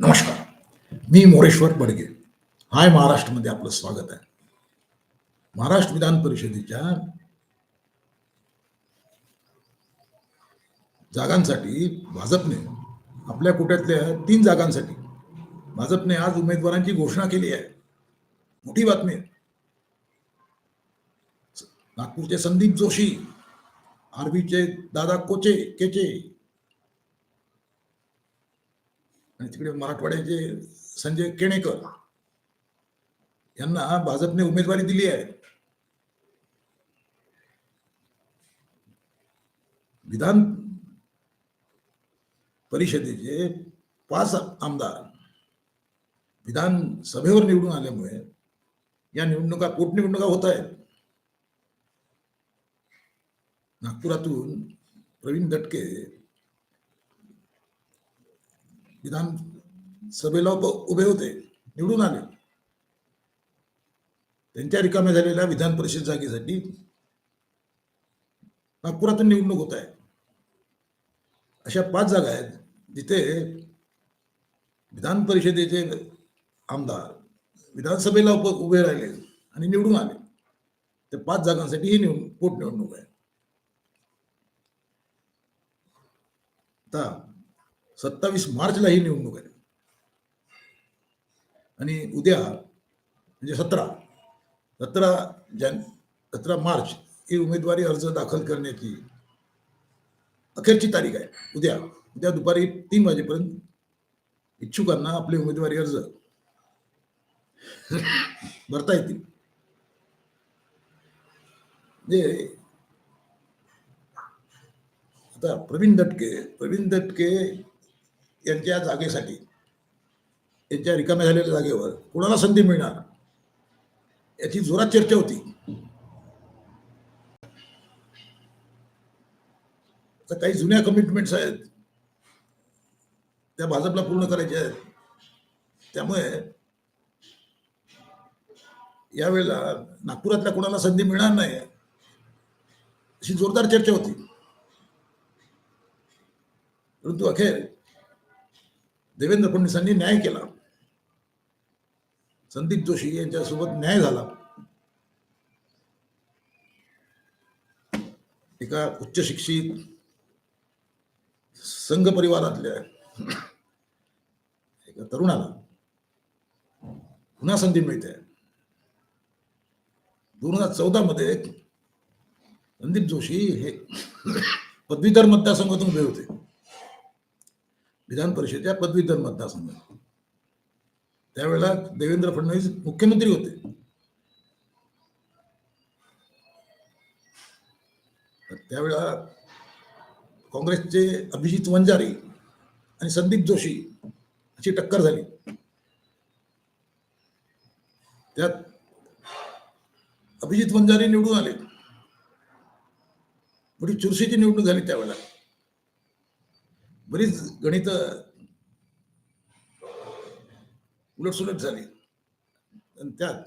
नमस्कार. मी मोरेश्वर बडगे. हाय महाराष्ट्रमध्ये आपलं स्वागत आहे. महाराष्ट्र विधान परिषदेच्या जागांसाठी भाजपने, आपल्या कोट्यातल्या तीन जागांसाठी भाजपने आज उमेदवारांची घोषणा केली आहे. मोठी बातमी नागपूरचे संदीप जोशी, आर्वीचे दादा कोचे, केचे आणि तिकडे मराठवाड्याचे संजय केणेकर यांना भाजपने उमेदवारी दिली आहे. विधान परिषदेचे पाच आमदार विधानसभेवर निवडून आल्यामुळे या निवडणुका पोटनिवडणुका होत आहेत. नागपुरातून प्रवीण दटके विधान सभेला उभे होते निवडून आले. त्यांच्या रिकाम्या झालेल्या विधान परिषद जागेसाठी नागपुरातून निवडणूक होत आहे. अशा पाच जागा आहेत जिथे विधान परिषदेचे आमदार विधानसभेला उप उभे राहिले आणि निवडून आले. त्या पाच जागांसाठी ही निवडणूक पोटनिवडणूक आहे. आता सत्तावीस मार्चला ही निवडणूक आहे आणि उद्या म्हणजे सतरा सतरा जान सतरा मार्च ही उमेदवारी अर्ज दाखल करण्याची अखेरची तारीख आहे. उद्या उद्या दुपारी तीन वाजेपर्यंत इच्छुकांना आपले उमेदवारी अर्ज भरता येतील. म्हणजे आता प्रवीण दटके प्रवीण दटके यांच्या जागेसाठी यांच्या रिकाम्या झालेल्या जागेवर कोणाला संधी मिळणार? याची जोरात चर्चा होती. तर काही जुन्या कमिटमेंट्स आहेत. त्या भाजपला पूर्ण करायच्या आहेत. त्यामुळे यावेळेला नागपुरातल्या कोणाला संधी मिळणार नाही अशी जोरदार चर्चा होती. परंतु अखेर देवेंद्र फडणवीसांनी न्याय केला. संदीप जोशी यांच्यासोबत न्याय झाला. एका उच्च शिक्षित संघ परिवारातल्या एका तरुणाला पुन्हा संधी मिळते. दोन हजार चौदा मध्ये संदीप जोशी हे पदवीधर मतदारसंघातून उभे होते. विधान परिषदेच्या पदवीधर मतदारसंघात. त्यावेळेला देवेंद्र फडणवीस मुख्यमंत्री होते. त्यावेळेला काँग्रेसचे अभिजित वंजारी आणि संदीप जोशी अशी टक्कर झाली. त्यात अभिजित वंजारी निवडून आले. मोठी चुरशीची निवडणूक झाली त्यावेळेला. बरीच गणित उलटसुलट झाली. आणि त्यात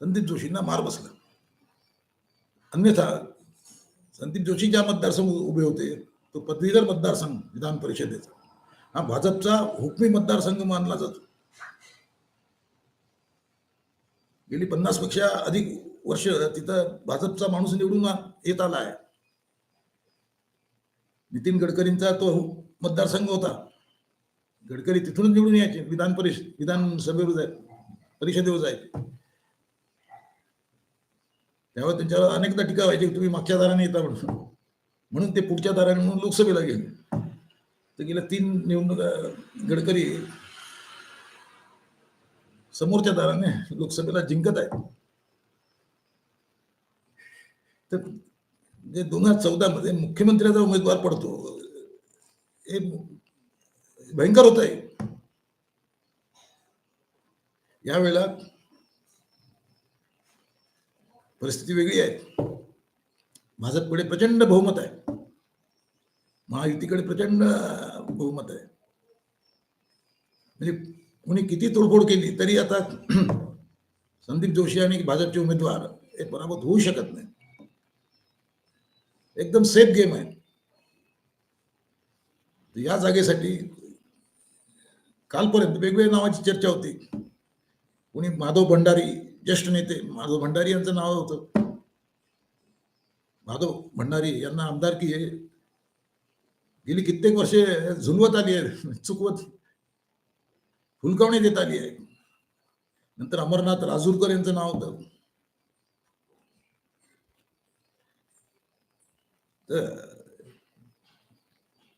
संदीप जोशींना मार बसला. अन्यथा संदीप जोशी ज्या मतदारसंघ उभे होते तो पदवीधर मतदारसंघ विधान परिषदेचा. हा भाजपचा हुकमी मतदारसंघ मानला जातो. गेली पन्नासपेक्षा अधिक वर्ष तिथं भाजपचा माणूस निवडून येत आला आहे. नितीन गडकरींचा तो मतदारसंघ होता. गडकरी तिथूनच निवडून यायचे विधान परिषद विधानसभेवर जाय परिषदेवर जायचे. त्यावेळेस त्यांच्यावर अनेकदा टीका व्हायची तुम्ही मागच्या दाराने येता म्हणून. म्हणून ते पुढच्या दाराने म्हणून लोकसभेला गेले. तर गेल्या तीन निवडणुका गडकरी समोरच्या दाराने लोकसभेला जिंकत आहेत. तर जे दोन हजार चौदा मध्ये मुख्यमंत्र्याचा उमेदवार पडतो हे भयंकर होत आहे यावेळेला परिस्थिती वेगळी आहे. भाजपकडे प्रचंड बहुमत आहे. महायुतीकडे प्रचंड बहुमत आहे. म्हणजे कोणी किती तोडफोड केली तरी आता संदीप जोशी आणि भाजपचे उमेदवार हे पराभूत होऊ शकत नाही एकदम सेफ गेम आहे. या जागेसाठी कालपर्यंत वेगवेगळ्या नावाची चर्चा होती. कोणी माधव भंडारी ज्येष्ठ नेते माधव भंडारी यांचं नाव होतं. माधव भंडारी यांना आमदारकी आहे गेली कित्येक वर्षे झुलवत आली आहे चुकवत. हुलकावणी देत आली आहे. नंतर अमरनाथ राजूरकर यांचं नाव होतं.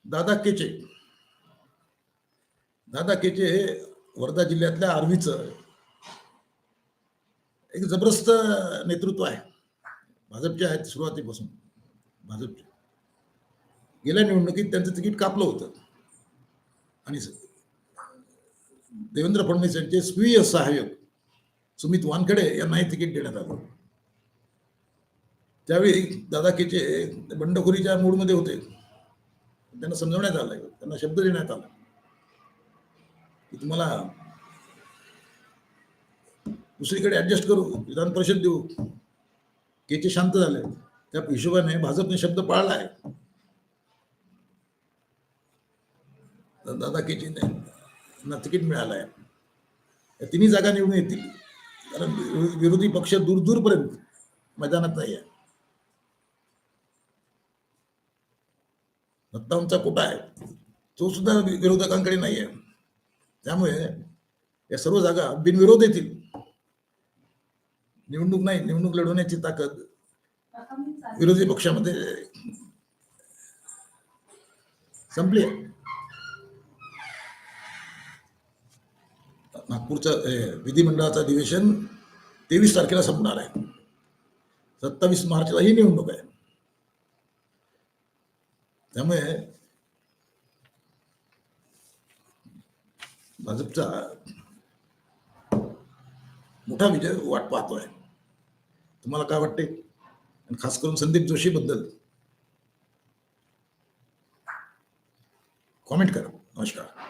दादा केचे. दादा केचे हे वर्धा जिल्ह्यातल्या आर्वीचं एक जबरदस्त नेतृत्व आहे. भाजपचे आहेत सुरुवातीपासून. भाजपचे. गेल्या निवडणुकीत त्यांचं तिकीट कापलं होतं. आणि देवेंद्र फडणवीस यांचे स्वीय सहाय्यक सुमित वानखेडे यांनाही तिकीट देण्यात आलं. त्यावेळी दादा केचे बंडखोरीच्या मूडमध्ये होते. त्यांना समजवण्यात आलं त्यांना शब्द देण्यात आला. की तुम्हाला दुसरीकडे ऍडजस्ट करू विधान परिषद देऊ. केचे शांत झाले. त्या हिशोबाने भाजपने शब्द पाळला आहे. दादा केचीने यांना तिकीट मिळालं आहे. या तिन्ही जागा निवडून येतील. कारण विरोधी पक्ष दूर दूरपर्यंत मैदानात नाही आहे. दत्तांचा कोटा आहे? तो सुद्धा विरोधकांकडे नाही आहे. त्यामुळे या सर्व जागा बिनविरोध येतील. निवडणूक नाही निवडणूक लढवण्याची ताकद विरोधी पक्षामध्ये संपली आहे. नागपूरचं विधिमंडळाचं अधिवेशन तेवीस तारखेला संपणार आहे. सत्तावीस मार्चला ही निवडणूक आहे. त्यामुळे भाजपचा मोठा विजय वाट पाहतोय तुम्हाला काय वाटते? आणि खास करून संदीप जोशी बद्दल कॉमेंट करा. नमस्कार.